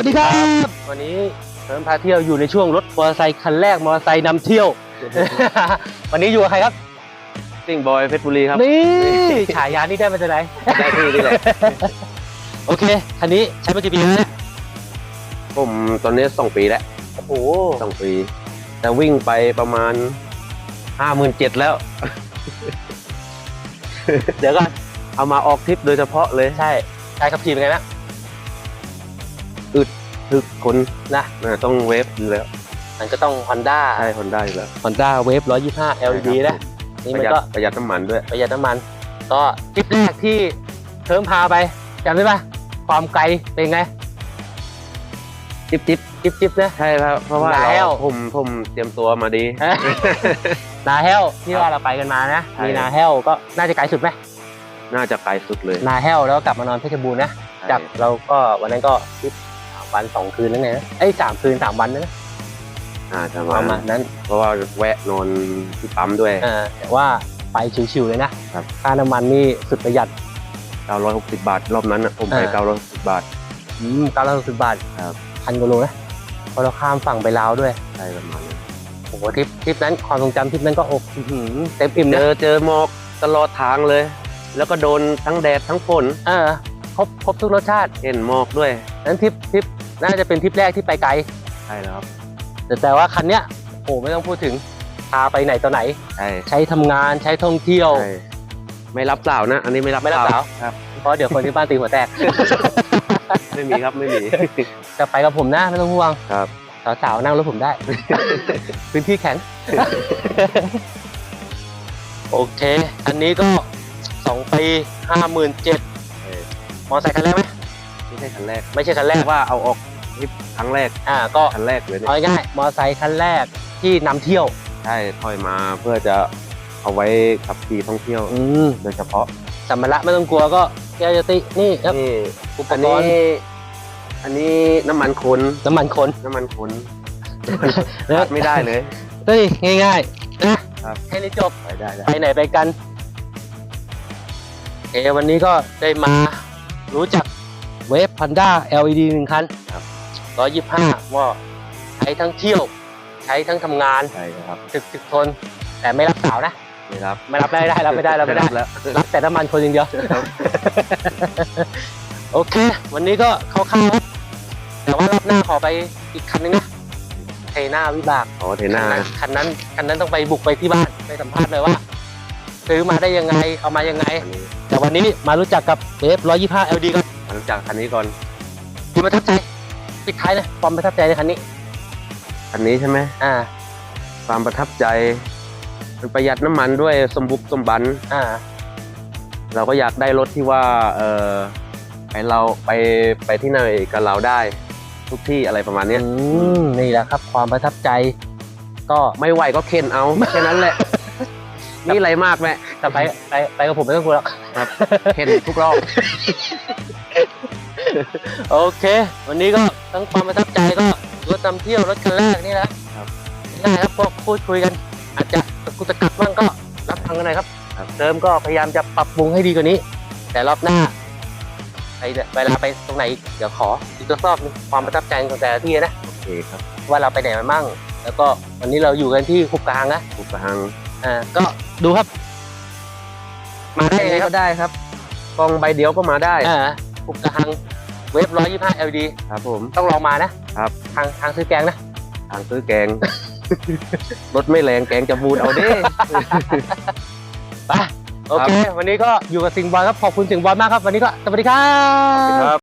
วัสดีครับ วันนี้เพิ่มพาเที่ยวอยู่ในช่วงรถมอเตอร์ไซค์คันแรกมอเตอร์ไซค์นำเที่ยว วันนี้อยู่กับใครครับ ซิ่งบอยเพชรบุรีครับ นี่ฉายานี่ได้มาจากไหน ได้ที่นี่แหละ โอเค คันนี้ใช้มากี่ปีแล้วเนี่ยผมตอนนี้สองปีแล้วโอ้โหสองปี แต่วิ่งไปประมาณห้าหมื่นเจ็ดแล้ว เดี๋ยวก่อนเอามาออกทริปโดยเฉพาะเลย ใช่การขับขี่เป็นไงบ้าง ทึกคนนะน่าต้องเวฟอยู่แล้วมันก็ต้อง Honda ใช่คนได้อยู่แล้ว Honda Wave 125 LED นะนี่ปมันระหยัดก็ประหยัดน้ำมันด้วย ประหยัดน้ำมัน ก็ทริปแรกที่เพิ่มพาไปจำได้ปะความไกลเป็นไงจิ๊บจิ๊บจิบจิบนะ ใช่ครับเพราะว่าแล้ว เราผมผมเตรียมตัวมาดีนาแฮลที่ว่าเราไปกันมานะใช่ มีนาแฮลก็น่าจะไกลสุดไหมน่าจะไกลสุดเลยนาแฮลแล้วก็กลับมานอนเพชรบูรณ์นะใช่จากเราก็วันนั้นก็ทริปสาม วันสองคืนนั่นไงนะเอ้ยสามคืนสามวันนะน่าจะปมาระมาณนั้นเพราะว่าแวะนอนที่ปั๊มด้วย อ่าแต่ว่าไปชิวๆเลยนะครับ ค่าน้ำมันนี่สุดประหยัด 960 บาท รอบนั้นน่ะผมไปอ่า960 บาท อืมเก้าร้อยหกสิบบาทครับ พันกว่าโลนะพอเราข้ามฝั่งไปลาวด้วยใช่ประมาณนั้นโอ้โหทริปทริปนั้นความทรงจำทริปนั้นก็อกอื้อหือเต็มอิ่มเจนะอเจอหมอกตลอดทางเลย แล้วก็โดนทั้งแดดทั้งฝน เออครบครบทุกรสชาติ เห็นหมอกด้วย นั้นทริปทริป น่าจะเป็นทริปแรกที่ไปไกลใช่แล้วครับแต่แต่ว่าคันเนี้ยโอ้ไม่ต้องพูดถึงพาไปไหนต่อไหน ใช่ใช้ทำงานใช้ท่องเที่ยว ใช่ไม่รับสาวนะ อันนี้ไม่รับไม่รับสาว ครับ เพราะเดี๋ยวคนที่บ้านตีหัวแตก ไม่มีครับไม่มี จะไปกับผมนะไม่ต้องห่วงครับ สาวๆนั่งรถผมได้ พื้นที่แข็ง โอเค อันนี้ก็สองปีห้าหมื่นเจ็ดเออมอไซค์คันแรกไหมไม่ใช่คันแรกไม่ใช่คันแรกว่าเอาออก ทริปครั้งแรกอ่าก็คันแรกเลยเนี่ยเอาง่ายๆมอไซค์คันแรกที่นำเที่ยว ใช่ถอยมาเพื่อจะเอาไว้ขับขี่ท่องเที่ยว อืมโดยเฉพาะสัมภาระไม่ต้องกลัวก็แก้วจะติ นี่ครับนี่อุปอันกนี้รณ์อันนี้น้ำมันคน น้ำมันคนน้ำมันคนแล้วขาดไม่ได้เลย เฮ้ยง่ายๆนะครับ แค่นี้จบ ไปได้ได้ไปไหนไปกัน เอวันนี้ก็ได้มารู้จักเวฟพันด้า LED หนึ่งคันครับ ร้อยยี่ห้าว่าใช้ทั้งเที่ยว ใช้ทั้งทำงานใช่ครับถึกถึกทน แต่ไม่รับสาวนะ ไม่รับ ไม่รับได้ได้รับไม่ได้รับไม่ได้แล้วรับแต่น้ำมันคนอย่างเดียวโอเค วันนี้ก็คร่าวๆครับแต่ว่ารอบหน้าขอไปอีกคันนึงนะเทน่าวิบากอ๋อเทน่าคันนั้นคันนั้นต้องไปบุกไปที่บ้านไปสัมภาษณ์เลยว่า ซื้อมาได้ยังไงเอามายังไงอันนี้แต่วันนี้มารู้จักกับเวฟ125 LD กันหลังจากคันนี้ก่อนคุณประทับใจ ปิดท้ายเลยความประทับใจในคันนี้คันนี้ใช่ไหมอ่า ความประทับใจ มันประหยัดน้ำมันด้วยสมบุกสมบัน อ่า เราก็อยากได้รถที่ว่า เออไปเราไปไปที่ไหนกับเราได้ ทุกที่อะไรประมาณเนี้ยอืมนี่แหละครับ ความประทับใจ ก็ไม่ไหวก็เข็นเอา แค่นั้นแหละ นี่อะไรมากแม่จะไปไปไปกับผมไม่ต้องกลัวหรอกครับเข็นทุกรอบ โอเค วันนี้ก็ทั้งความประทับใจก็รถนำเที่ยวรถคันแรกนี่นะครับง่ายครับพวกพูดคุยกัน อาจจะตะกุกตะกักบ้างก็รับฟังกันหน่อยครับครับเติมก็พยายามจะปรับปรุงให้ดีกว่านี้ แต่รอบหน้าไปเดี๋ยวเวลาไปตรงไหนอีกเดี๋ยวขออีกรอบหนึงความประทับใจของแต่ละที่นะ โอเคครับว่าเราไปไหนมามั่ง แล้วก็วันนี้เราอยู่กันที่คุกกลางนะทุกทางอ่า ก็ดูครับ มาได้ยังไงคก็รับได้ครับกองใบเดียวก็มาได้ อ่าคุกกลาง เวฟร้อยยี่ห้า LED ครับผม ต้องลองมานะครับ ทางทางซื้อแกงนะ ทางซื้อแกง รถไม่แรงแกงจะบูดเอาเด้ไปโอเค วันนี้ก็อยู่กับสิงห์บอลครับ ขอบคุณสิงห์บอลมากครับ วันนี้ก็สวัสดีครัครับบ